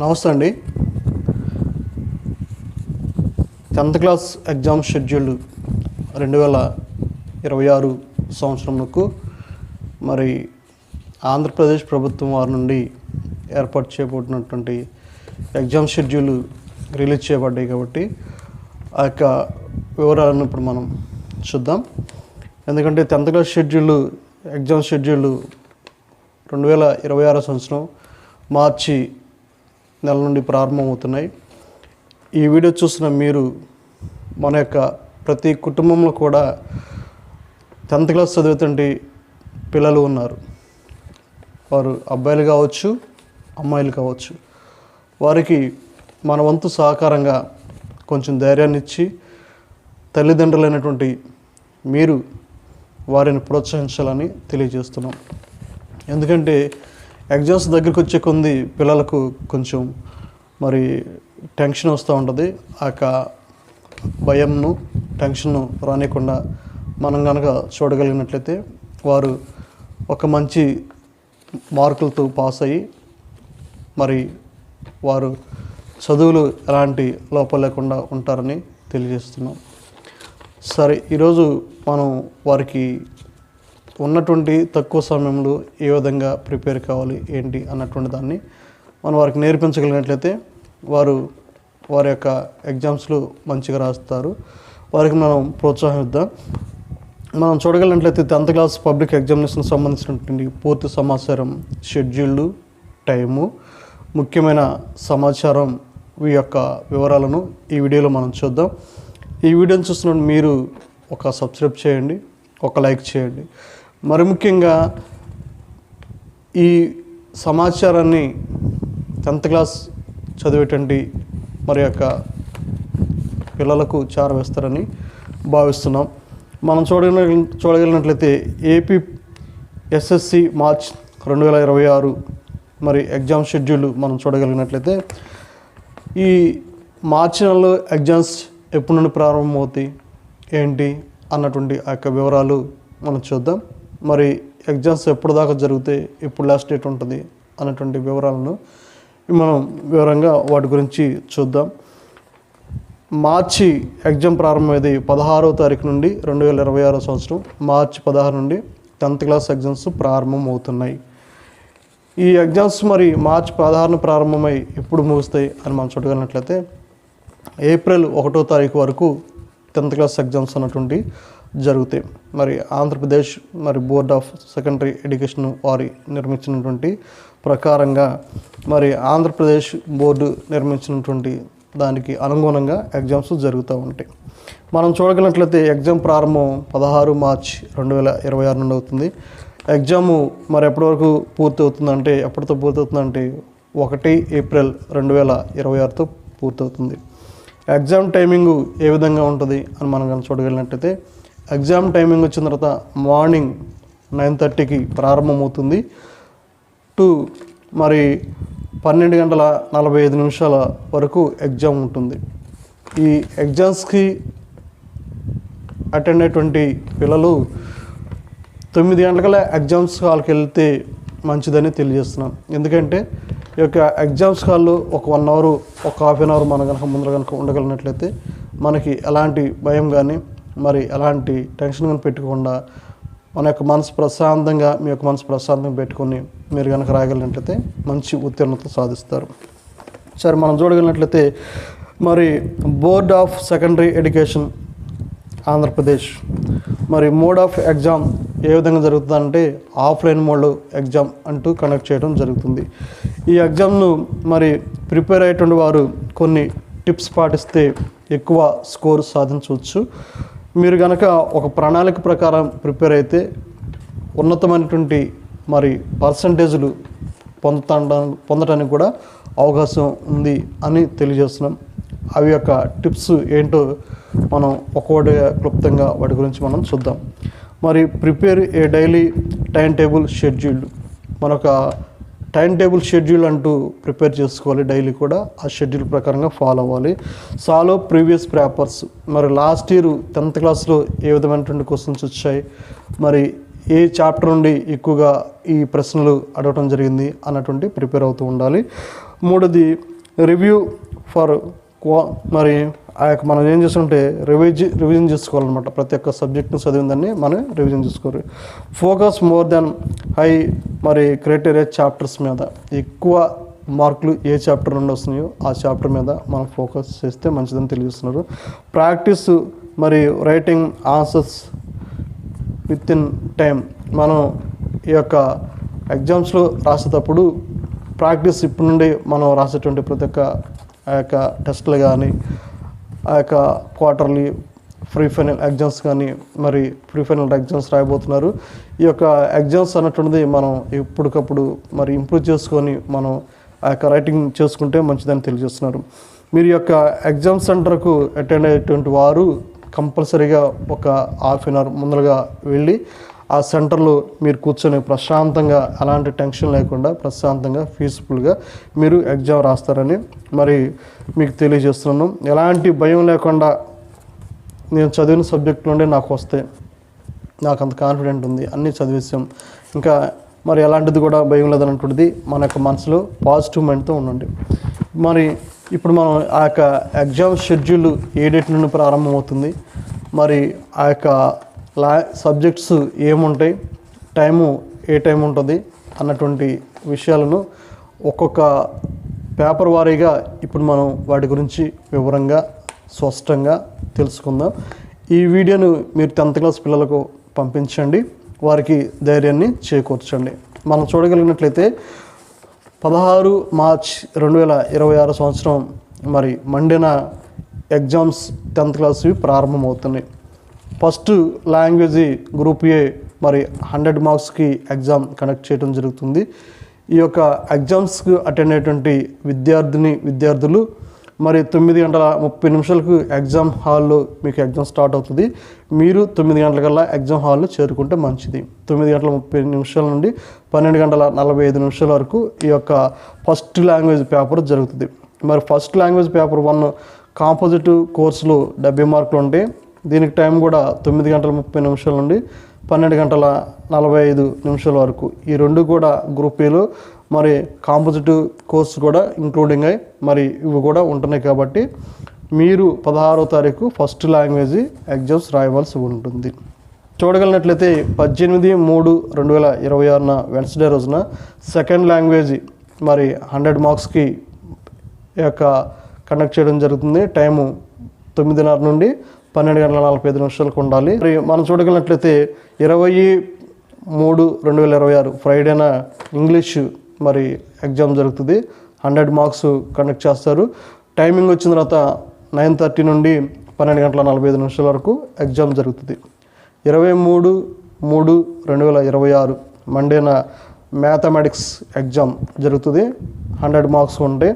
నమస్తే అండి. Tenth class exam schedule రెండు వేల ఇరవై ఆరు సంవత్సరంకు మరి ఆంధ్రప్రదేశ్ ప్రభుత్వం వారి నుండి ఏర్పాటు చేయబడినటువంటి ఎగ్జామ్ షెడ్యూల్ రిలీజ్ చేయబడ్డాయి కాబట్టి ఆ యొక్క వివరాలను ఇప్పుడు మనం చూద్దాం. ఎందుకంటే tenth class schedule exam schedule రెండు వేల ఇరవై ఆరో సంవత్సరం మార్చి నెల నుండి ప్రారంభమవుతున్నాయి. ఈ వీడియో చూసిన మీరు మన యొక్క ప్రతి కుటుంబంలో కూడా టెన్త్ క్లాస్ చదువుతుంటే పిల్లలు ఉన్నారు. వారు అబ్బాయిలు కావచ్చు అమ్మాయిలు కావచ్చు. వారికి మన వంతు సహకారంగా కొంచెం ధైర్యాన్ని ఇచ్చి తల్లిదండ్రులైనటువంటి మీరు వారిని ప్రోత్సహించాలని తెలియజేస్తున్నాం. ఎందుకంటే ఎగ్జామ్స్ దగ్గరికి వచ్చే కొంది పిల్లలకు కొంచెం మరి టెన్షన్ వస్తూ ఉంటుంది. ఆ యొక్క భయంను టెన్షన్ను రానియకుండా మనం కనుక చూడగలిగినట్లయితే వారు ఒక మంచి మార్కులతో పాస్ అయ్యి మరి వారు చదువులు ఎలాంటి లోపం లేకుండా ఉంటారని తెలియజేస్తున్నాం. సరే ఈరోజు మనం వారికి ఉన్నటువంటి తక్కువ సమయంలో ఏ విధంగా ప్రిపేర్ కావాలి ఏంటి అన్నటువంటి దాన్ని మనం వారికి నేర్పించగలిగినట్లయితే వారు వారి యొక్క ఎగ్జామ్స్లో మంచిగా రాస్తారు. వారికి మనం ప్రోత్సాహం ఇద్దాం మనం చూడగలిగినట్లయితే టెన్త్ క్లాస్ పబ్లిక్ ఎగ్జామినేషన్ సంబంధించినటువంటి పూర్తి సమాచారం షెడ్యూల్డ్ టైము ముఖ్యమైన సమాచారం ఈ యొక్క వివరాలను ఈ వీడియోలో మనం చూద్దాం. ఈ వీడియోని చూస్తున్న మీరు ఒక సబ్స్క్రైబ్ చేయండి ఒక లైక్ చేయండి. మరి ముఖ్యంగా ఈ సమాచారాన్ని టెన్త్ క్లాస్ చదివేటువంటి మరి యొక్క పిల్లలకు చేరవేస్తారని భావిస్తున్నాం. మనం చూడగల చూడగలిగినట్లయితే ఏపీ ఎస్ఎస్సి మార్చ్ రెండు వేల ఇరవై ఆరు మరి ఎగ్జామ్ షెడ్యూల్ మనం చూడగలిగినట్లయితే ఈ మార్చి నెలలో ఎగ్జామ్స్ ఎప్పటి నుండి ప్రారంభమవుతాయి ఏంటి అన్నటువంటి ఆ యొక్క వివరాలు మనం చూద్దాం. మరి ఎగ్జామ్స్ ఎప్పుడు దాకా జరుగుతాయి ఎప్పుడు లాస్ట్ డేట్ ఉంటుంది అన్నటువంటి వివరాలను మనం వివరంగా వాటి గురించి చూద్దాం. మార్చి ఎగ్జామ్ ప్రారంభమైంది పదహారవ తారీఖు నుండి రెండు వేల ఇరవై ఆరో సంవత్సరం మార్చి పదహారు నుండి టెన్త్ క్లాస్ ఎగ్జామ్స్ ప్రారంభం అవుతున్నాయి ఈ ఎగ్జామ్స్ మరి మార్చి పదహారున ప్రారంభమై ఎప్పుడు ముగుస్తాయి అని మనం చూడగలిగినట్లయితే ఏప్రిల్ ఒకటో తారీఖు వరకు టెన్త్ క్లాస్ ఎగ్జామ్స్ అన్నటువంటి జరుగుతాయి. మరి ఆంధ్రప్రదేశ్ మరి బోర్డ్ ఆఫ్ సెకండరీ ఎడ్యుకేషన్ వారి నిర్మించినటువంటి ప్రకారంగా మరి ఆంధ్రప్రదేశ్ బోర్డు నిర్మించినటువంటి దానికి అనుగుణంగా ఎగ్జామ్స్ జరుగుతూ ఉంటాయి. మనం చూడగలిగినట్లయితే ఎగ్జామ్ ప్రారంభం పదహారు మార్చ్ రెండు వేల ఇరవై ఆరు నుండి అవుతుంది. ఎగ్జాము మరి ఎప్పటి వరకు పూర్తి అవుతుందంటే ఎప్పటితో పూర్తి అవుతుందంటే ఒకటి ఏప్రిల్ రెండు వేల ఇరవై ఆరుతో పూర్తవుతుంది ఎగ్జామ్ టైమింగ్ ఏ విధంగా ఉంటుంది అని మనం కనుక చూడగలిగినట్టయితే ఎగ్జామ్ టైమింగ్ వచ్చిన తర్వాత మార్నింగ్ నైన్ థర్టీకి ప్రారంభమవుతుంది. టు మరి పన్నెండు గంటల నలభై ఐదు నిమిషాల వరకు ఎగ్జామ్ ఉంటుంది. ఈ ఎగ్జామ్స్కి అటెండ్ అయ్యేటువంటి పిల్లలు తొమ్మిది గంటల ఎగ్జామ్స్ హాల్కి వెళ్తే మంచిదని తెలియజేస్తున్నాం. ఎందుకంటే ఈ యొక్క ఎగ్జామ్స్ హాల్లో ఒక వన్ అవర్ ఒక హాఫ్ అన్ అవర్ మన కనుక ముందర కనుక ఉండగలిగినట్లయితే మనకి ఎలాంటి భయం కానీ మరి ఎలాంటి టెన్షన్ కానీ పెట్టుకోకుండా మన యొక్క మనసు ప్రశాంతంగా మీ యొక్క మనసు ప్రశాంతంగా పెట్టుకొని మీరు కనుక రాగలిగినట్లయితే మంచి ఉత్తీర్ణత సాధిస్తారు. సరే మనం చూడగలిగినట్లయితే మరి board of secondary education Andhra Pradesh. మరి మోడ్ ఆఫ్ ఎగ్జామ్ ఏ విధంగా జరుగుతుందంటే ఆఫ్లైన్ మోడ్ ఎగ్జామ్ అంటూ కండక్ట్ చేయడం జరుగుతుంది. ఈ ఎగ్జామ్ను మరి ప్రిపేర్ అయ్యేటువంటి వారు కొన్ని టిప్స్ పాటిస్తే ఎక్కువ స్కోర్ సాధించవచ్చు. మీరు కనుక ఒక ప్రణాళిక ప్రకారం ప్రిపేర్ అయితే ఉన్నతమైనటువంటి మరి పర్సంటేజ్లు పొందుతా పొందడానికి కూడా అవకాశం ఉంది అని తెలియజేస్తున్నాం. అవి యొక్క టిప్స్ ఏంటో మనం ఒక్కోటి క్లుప్తంగా వాటి గురించి మనం చూద్దాం. మరి prepare a daily time table schedule మనొక time table schedule అంటూ ప్రిపేర్ చేసుకోవాలి డైలీ కూడా. ఆ షెడ్యూల్ ప్రకారంగా ఫాలో అవ్వాలి. సాలో ప్రీవియస్ పేపర్స్ మరి లాస్ట్ ఇయర్ టెన్త్ క్లాస్లో ఏ విధమైనటువంటి క్వశ్చన్స్ వచ్చాయి మరి ఏ చాప్టర్ నుండి ఎక్కువగా ఈ ప్రశ్నలు అడగటం జరిగింది అన్నటువంటి ప్రిపేర్ అవుతూ ఉండాలి. మూడోది రివ్యూ ఫర్ క్వా మరి ఆ యొక్క మనం ఏం చేస్తుంటే రివిజ్ రివిజన్ చేసుకోవాలన్నమాట. ప్రతి ఒక్క సబ్జెక్ట్ను చదివిందని మనం రివిజన్ చేసుకోవాలి. ఫోకస్ మోర్ దెన్ హై మరి క్రైటీరియా చాప్టర్స్ మీద. ఎక్కువ మార్కులు ఏ చాప్టర్ నుండి వస్తున్నాయో ఆ చాప్టర్ మీద మనం ఫోకస్ చేస్తే మంచిదని తెలియజేస్తున్నారు. ప్రాక్టీస్ మరి writing answers within time మనం ఈ యొక్క ఎగ్జామ్స్లో రాసేటప్పుడు ప్రాక్టీస్ ఇప్పటి నుండి మనం రాసేటువంటి ప్రతి ఒక్క ఆ యొక్క టెస్టులు కానీ ఆ యొక్క క్వార్టర్లీ ఫ్రీ ఫైనల్ ఎగ్జామ్స్ కానీ మరి ప్రీ ఫైనల్ ఎగ్జామ్స్ రాయబోతున్నారు. ఈ యొక్క ఎగ్జామ్స్ అన్నటువంటిది మనం ఎప్పటికప్పుడు మరి ఇంప్రూవ్ చేసుకొని మనం ఆ యొక్క రైటింగ్ చేసుకుంటే మంచిదని తెలియజేస్తున్నారు. మీరు యొక్క ఎగ్జామ్ సెంటర్కు అటెండ్ అయ్యేటువంటి వారు కంపల్సరీగా ఒక హాఫ్ అన్ అవర్ ముందరగా వెళ్ళి ఆ ఆ సెంటర్లో మీరు కూర్చొని ప్రశాంతంగా అలాంటి టెన్షన్ లేకుండా ప్రశాంతంగా పీస్ఫుల్గా మీరు ఎగ్జామ్ రాస్తారని మరి మీకు తెలియజేస్తున్నాను. ఎలాంటి భయం లేకుండా నేను చదివిన సబ్జెక్ట్ నుండి నాకు వస్తే నాకు అంత కాన్ఫిడెంట్ ఉంది. అన్నీ చదివేసాం ఇంకా మరి ఎలాంటిది కూడా భయం లేదన్నటువంటిది మన యొక్క మనసులో పాజిటివ్ మైండ్తో ఉండండి. మరి ఇప్పుడు మనం ఆ యొక్క ఎగ్జామ్ షెడ్యూల్ ఏ డేట్ నుండి ప్రారంభమవుతుంది? మరి ఆ యొక్క లా సబ్జెక్ట్స్ ఏముంటాయి టైము ఏ టైం ఉంటుంది అన్నటువంటి విషయాలను ఒక్కొక్క పేపర్ వారీగా ఇప్పుడు మనం వాటి గురించి వివరంగా స్పష్టంగా తెలుసుకుందాం. ఈ వీడియోను మీరు టెన్త్ క్లాస్ పిల్లలకు పంపించండి. వారికి ధైర్యాన్ని చేకూర్చండి. మనం చూడగలిగినట్లయితే పదహారు మార్చ్ రెండు వేల ఇరవై ఆరు సంవత్సరం మరి మండిన ఎగ్జామ్స్ టెన్త్ క్లాస్వి ప్రారంభమవుతున్నాయి. ఫస్ట్ లాంగ్వేజ్ గ్రూప్ ఏ మరి హండ్రెడ్ మార్క్స్కి ఎగ్జామ్ కండక్ట్ చేయడం జరుగుతుంది. ఈ యొక్క ఎగ్జామ్స్కి అటెండ్ అయ్యేటువంటి విద్యార్థిని విద్యార్థులు మరి తొమ్మిది గంటల ముప్పై నిమిషాలకు ఎగ్జామ్ హాల్లో మీకు ఎగ్జామ్ స్టార్ట్ అవుతుంది. మీరు తొమ్మిది గంటలకల్లా ఎగ్జామ్ హాల్లో చేరుకుంటే మంచిది. తొమ్మిది గంటల ముప్పై నిమిషాల నుండి పన్నెండు గంటల నలభై ఐదు నిమిషాల వరకు ఈ యొక్క ఫస్ట్ లాంగ్వేజ్ పేపర్ జరుగుతుంది. మరి first language paper one composite కోర్సులో డెబ్బై మార్కులు ఉంటాయి దీనికి టైం కూడా తొమ్మిది గంటల ముప్పై నిమిషాల నుండి పన్నెండు గంటల నలభై ఐదు నిమిషాల వరకు. ఈ రెండు కూడా గ్రూప్ ఏలో మరి కాంపోజిట్ కోర్స్ కూడా ఇంక్లూడింగ్ అయి మరి ఇవి కూడా ఉంటున్నాయి కాబట్టి మీరు పదహారో తారీఖు ఫస్ట్ లాంగ్వేజ్ ఎగ్జామ్స్ రాయవలసి ఉంటుంది. చూడగలిగినట్లయితే పద్దెనిమిది మూడు రెండు వేల ఇరవై ఆరున వెన్స్డే రోజున సెకండ్ లాంగ్వేజ్ మరి హండ్రెడ్ మార్క్స్కి యొక్క కండక్ట్ చేయడం జరుగుతుంది. టైము తొమ్మిదిన్నర నుండి పన్నెండు గంటల నలభై ఐదు నిమిషాలకు ఉండాలి. మరి మనం చూడగలిగినట్లయితే ఇరవై మూడు రెండు వేల ఇరవై ఆరు ఫ్రైడేన ఇంగ్లీష్ మరి ఎగ్జామ్ జరుగుతుంది. హండ్రెడ్ మార్క్స్ కండక్ట్ చేస్తారు. టైమింగ్ వచ్చిన తర్వాత నైన్ థర్టీ నుండి పన్నెండు గంటల నలభై ఐదు నిమిషాల వరకు ఎగ్జామ్ జరుగుతుంది. ఇరవై మూడు మూడు రెండు వేల ఇరవై ఆరు మండేన మ్యాథమెటిక్స్ ఎగ్జామ్ జరుగుతుంది. హండ్రెడ్ మార్క్స్ ఉంటే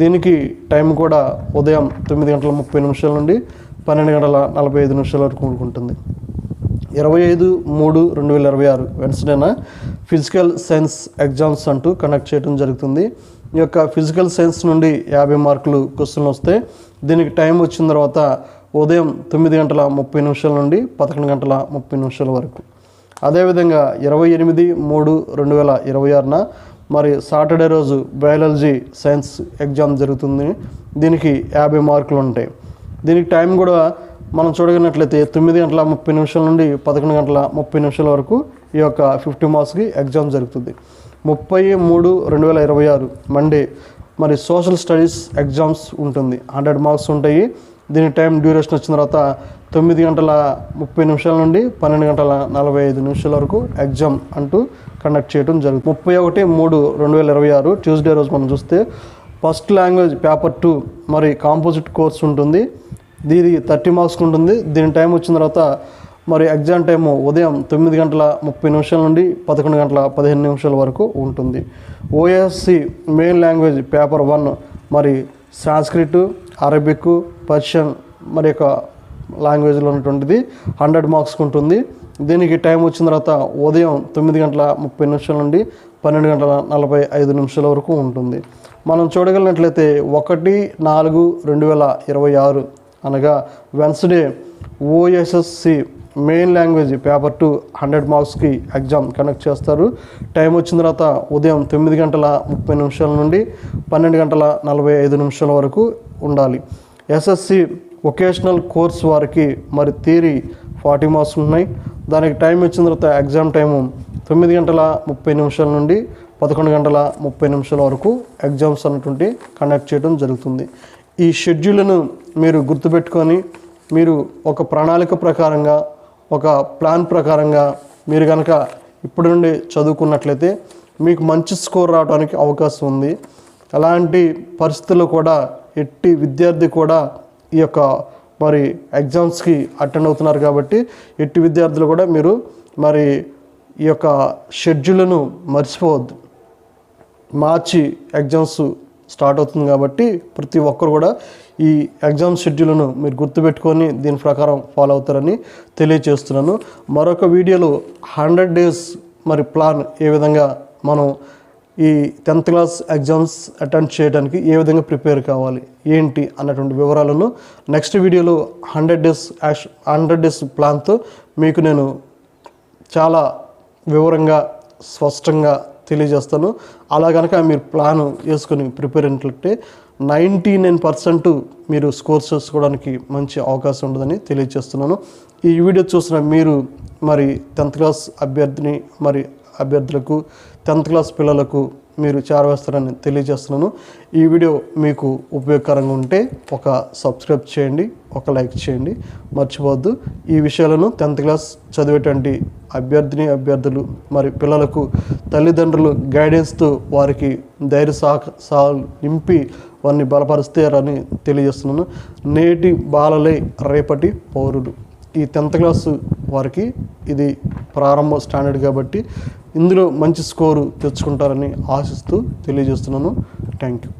దీనికి టైం కూడా ఉదయం తొమ్మిది గంటల ముప్పై నిమిషాల నుండి పన్నెండు గంటల నలభై ఐదు నిమిషాల వరకు ఉంటుంది ఇరవై ఐదు మూడు రెండు వేల ఇరవై ఆరు వెన్స్డేన ఫిజికల్ సైన్స్ ఎగ్జామ్స్ అంటూ కండక్ట్ చేయడం జరుగుతుంది. ఈ యొక్క ఫిజికల్ సైన్స్ నుండి యాభై మార్కులు క్వశ్చన్లు వస్తే దీనికి టైం వచ్చిన తర్వాత ఉదయం తొమ్మిది గంటల ముప్పై నిమిషాల నుండి పదకొండు గంటల ముప్పై నిమిషాల వరకు. అదేవిధంగా ఇరవై ఎనిమిది మూడు రెండు వేల ఇరవై ఆరున మరి సాటర్డే రోజు బయాలజీ సైన్స్ ఎగ్జామ్ జరుగుతుంది. దీనికి యాభై మార్కులు ఉంటాయి. దీనికి టైం కూడా మనం చూడగలిగినట్లయితే తొమ్మిది గంటల ముప్పై నిమిషాల నుండి పదకొండు గంటల ముప్పై నిమిషాల వరకు ఈ యొక్క ఫిఫ్టీ మార్క్స్కి ఎగ్జామ్ జరుగుతుంది. ముప్పై మూడు రెండు వేల ఇరవై ఆరు మండే మరి సోషల్ స్టడీస్ ఎగ్జామ్స్ ఉంటుంది. హండ్రెడ్ మార్క్స్ ఉంటాయి. దీని టైం డ్యూరేషన్ వచ్చిన తర్వాత తొమ్మిది గంటల ముప్పై నిమిషాల నుండి పన్నెండు గంటల నలభై ఐదు నిమిషాల వరకు ఎగ్జామ్ అంటూ కండక్ట్ చేయడం జరుగుతుంది. ముప్పై ఒకటి మూడు రెండు వేల ఇరవై ఆరు ట్యూస్డే రోజు మనం చూస్తే ఫస్ట్ లాంగ్వేజ్ పేపర్ టూ మరి కాంపోజిట్ కోర్స్ ఉంటుంది. దీని థర్టీ మార్క్స్ ఉంటుంది దీని టైం వచ్చిన తర్వాత మరి ఎగ్జామ్ టైము ఉదయం తొమ్మిది గంటల ముప్పై నిమిషాల నుండి పదకొండు గంటల పదిహేను నిమిషాల వరకు ఉంటుంది. OSSC main language paper one మరి సాంస్క్రిట్ అరబిక్ పర్షియన్ మరి యొక్క లాంగ్వేజ్లో ఉన్నటువంటిది హండ్రెడ్ మార్క్స్కి ఉంటుంది దీనికి టైం వచ్చిన తర్వాత ఉదయం తొమ్మిది గంటల ముప్పై నిమిషాల నుండి పన్నెండు గంటల నలభై ఐదు నిమిషాల వరకు ఉంటుంది. మనం చూడగలిగినట్లయితే ఒకటి నాలుగు రెండు వేల ఇరవై ఆరు అనగా Wednesday OSSC main language paper two hundred మార్క్స్కి ఎగ్జామ్ కండక్ట్ చేస్తారు. టైం వచ్చిన తర్వాత ఉదయం తొమ్మిది గంటల ముప్పై నిమిషాల నుండి పన్నెండు గంటల నలభై ఐదు నిమిషాల వరకు ఉండాలి. ఎస్ఎస్సి వొకేషనల్ కోర్స్ వారికి మరి థియరీ ఫార్టీ మార్క్స్ ఉన్నాయి. దానికి టైం వచ్చిన తర్వాత ఎగ్జామ్ టైము తొమ్మిది గంటల ముప్పై నిమిషాల నుండి పదకొండు గంటల ముప్పై నిమిషాల వరకు ఎగ్జామ్స్ అన్నటువంటి కండక్ట్ చేయడం జరుగుతుంది. ఈ షెడ్యూల్ను మీరు గుర్తుపెట్టుకొని మీరు ఒక ప్రణాళిక ప్రకారంగా ఒక ప్లాన్ ప్రకారంగా మీరు కనుక ఇప్పటి నుండి చదువుకున్నట్లయితే మీకు మంచి స్కోర్ రావడానికి అవకాశం ఉంది. అలాంటి పరిస్థితుల్లో కూడా ఎట్టి విద్యార్థి కూడా ఈ యొక్క మరి ఎగ్జామ్స్కి అటెండ్ అవుతున్నారు కాబట్టి ఎట్టి విద్యార్థులు కూడా మీరు మరి ఈ యొక్క షెడ్యూల్ను మర్చిపోవద్దు. మార్చి ఎగ్జామ్స్ స్టార్ట్ అవుతుంది కాబట్టి ప్రతి ఒక్కరు కూడా ఈ ఎగ్జామ్ షెడ్యూల్ను మీరు గుర్తుపెట్టుకొని దీని ప్రకారం ఫాలో అవుతారని తెలియజేస్తున్నాను మరొక వీడియోలో హండ్రెడ్ డేస్ మరి ప్లాన్ ఏ విధంగా మనం ఈ టెన్త్ క్లాస్ ఎగ్జామ్స్ అటెండ్ చేయడానికి ఏ విధంగా ప్రిపేర్ కావాలి ఏంటి అన్నటువంటి వివరాలను నెక్స్ట్ వీడియోలో hundred days action hundred days ప్లాన్తో మీకు నేను చాలా వివరంగా స్పష్టంగా తెలియజేస్తాను. అలా కనుక మీరు ప్లాన్ వేసుకొని ప్రిపేర్ అయినట్లయితే నైంటీ నైన్ పర్సెంట్ మీరు స్కోర్ చేసుకోవడానికి మంచి అవకాశం ఉండదని తెలియజేస్తున్నాను. ఈ వీడియో చూసిన మీరు మరి టెన్త్ క్లాస్ అభ్యర్థిని మరి అభ్యర్థులకు టెన్త్ క్లాస్ పిల్లలకు మీరు చేరవేస్తారని తెలియజేస్తున్నాను. ఈ వీడియో మీకు ఉపయోగకరంగా ఉంటే ఒక సబ్స్క్రైబ్ చేయండి ఒక లైక్ చేయండి. మర్చిపోవద్దు. ఈ విషయాలను టెన్త్ క్లాస్ చదివేటువంటి అభ్యర్థిని అభ్యర్థులు మరి పిల్లలకు తల్లిదండ్రులు గైడెన్స్తో వారికి ధైర్య సా సా నింపి వారిని బలపరుస్తారని తెలియజేస్తున్నాను. నేటి బాలలే రేపటి పౌరులు. ఈ టెన్త్ క్లాస్ వారికి ఇది ప్రారంభ స్టాండర్డ్ కాబట్టి ఇందులో మంచి స్కోరు తెచ్చుకుంటారని ఆశిస్తూ తెలియజేస్తున్నాను. Thank you